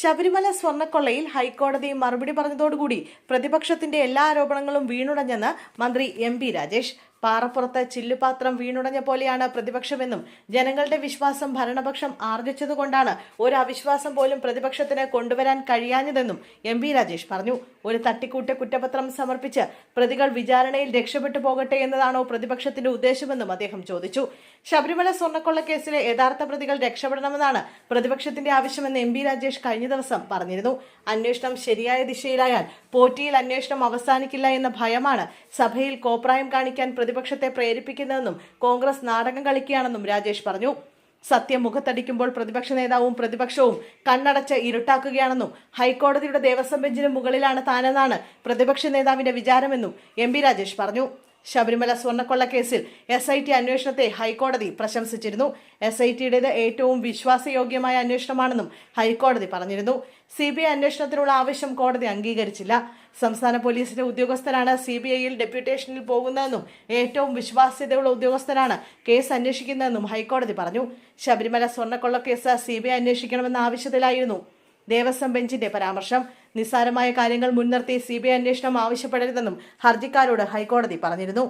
ശബരിമല സ്വർണക്കൊള്ളയിൽ ഹൈക്കോടതി മറുപടി പറഞ്ഞതോടുകൂടി പ്രതിപക്ഷത്തിന്റെ എല്ലാ ആരോപണങ്ങളും വീണുടഞ്ഞെന്ന് മന്ത്രി എം പി രാജേഷ്. പാറപ്പുറത്ത് ചില്ലുപാത്രം വീണുടഞ്ഞ പോലെയാണ് പ്രതിപക്ഷമെന്നും ജനങ്ങളുടെ വിശ്വാസം ഭരണപക്ഷം ആർജിച്ചതുകൊണ്ടാണ് ഒരു അവിശ്വാസം പോലും പ്രതിപക്ഷത്തിന് കൊണ്ടുവരാൻ കഴിയാഞ്ഞതെന്നും എം വി രാജേഷ് പറഞ്ഞു. ഒരു തട്ടിക്കൂട്ട് കുറ്റപത്രം സമർപ്പിച്ച് പ്രതികൾ വിചാരണയിൽ രക്ഷപ്പെട്ടു പോകട്ടെ എന്നതാണോ പ്രതിപക്ഷത്തിന്റെ ഉദ്ദേശമെന്നും അദ്ദേഹം ചോദിച്ചു. ശബരിമല സ്വർണക്കൊള്ള കേസിലെ യഥാർത്ഥ പ്രതികൾ രക്ഷപ്പെടണമെന്നാണ് പ്രതിപക്ഷത്തിന്റെ ആവശ്യമെന്ന് എം ബി രാജേഷ് കഴിഞ്ഞ ദിവസം പറഞ്ഞിരുന്നു. അന്വേഷണം ശരിയായ ദിശയിലായാൽ പോറ്റിയിൽ അന്വേഷണം അവസാനിക്കില്ല എന്ന ഭയമാണ് സഭയിൽ കോപ്രായം കാണിക്കാൻ പ്രതിപക്ഷത്തെ പ്രേരിപ്പിക്കുന്നതെന്നും കോൺഗ്രസ് നാടകം കളിക്കുകയാണെന്നും രാജേഷ് പറഞ്ഞു. സത്യം മുഖത്തടിക്കുമ്പോൾ പ്രതിപക്ഷ നേതാവും പ്രതിപക്ഷവും കണ്ണടച്ച് ഇരുട്ടാക്കുകയാണെന്നും ഹൈക്കോടതിയുടെ ദേവസ്വം ബെഞ്ചിന് മുകളിലാണ് താനെന്നാണ് പ്രതിപക്ഷ നേതാവിന്റെ വിചാരമെന്നും എം രാജേഷ് പറഞ്ഞു. ശബരിമല സ്വർണക്കൊള്ള കേസിൽ എസ് ഐ ടി അന്വേഷണത്തെ ഹൈക്കോടതി പ്രശംസിച്ചിരുന്നു. എസ് ഐ ടിയുടേത് ഏറ്റവും വിശ്വാസയോഗ്യമായ അന്വേഷണമാണെന്നും ഹൈക്കോടതി പറഞ്ഞിരുന്നു. സി ബി ഐ അന്വേഷണത്തിനുള്ള ആവശ്യം കോടതി അംഗീകരിച്ചില്ല. സംസ്ഥാന പോലീസിന്റെ ഉദ്യോഗസ്ഥരാണ് സി ബി ഐയിൽ ഡെപ്യൂട്ടേഷനിൽ പോകുന്നതെന്നും ഏറ്റവും വിശ്വാസ്യതയുള്ള ഉദ്യോഗസ്ഥരാണ് കേസ് അന്വേഷിക്കുന്നതെന്നും ഹൈക്കോടതി പറഞ്ഞു. ശബരിമല സ്വർണക്കൊള്ള കേസ് സി ബി ഐ അന്വേഷിക്കണമെന്ന ആവശ്യത്തിലായിരുന്നു. ദേവസ്വം ബെഞ്ചിന്റെ പരാമർശം. നിസ്സാരമായ കാര്യങ്ങൾ മുൻനിർത്തി സി ബി ഐ അന്വേഷണം ആവശ്യപ്പെടരുതെന്നും ഹർജിക്കാരോട് ഹൈക്കോടതി പറഞ്ഞിരുന്നു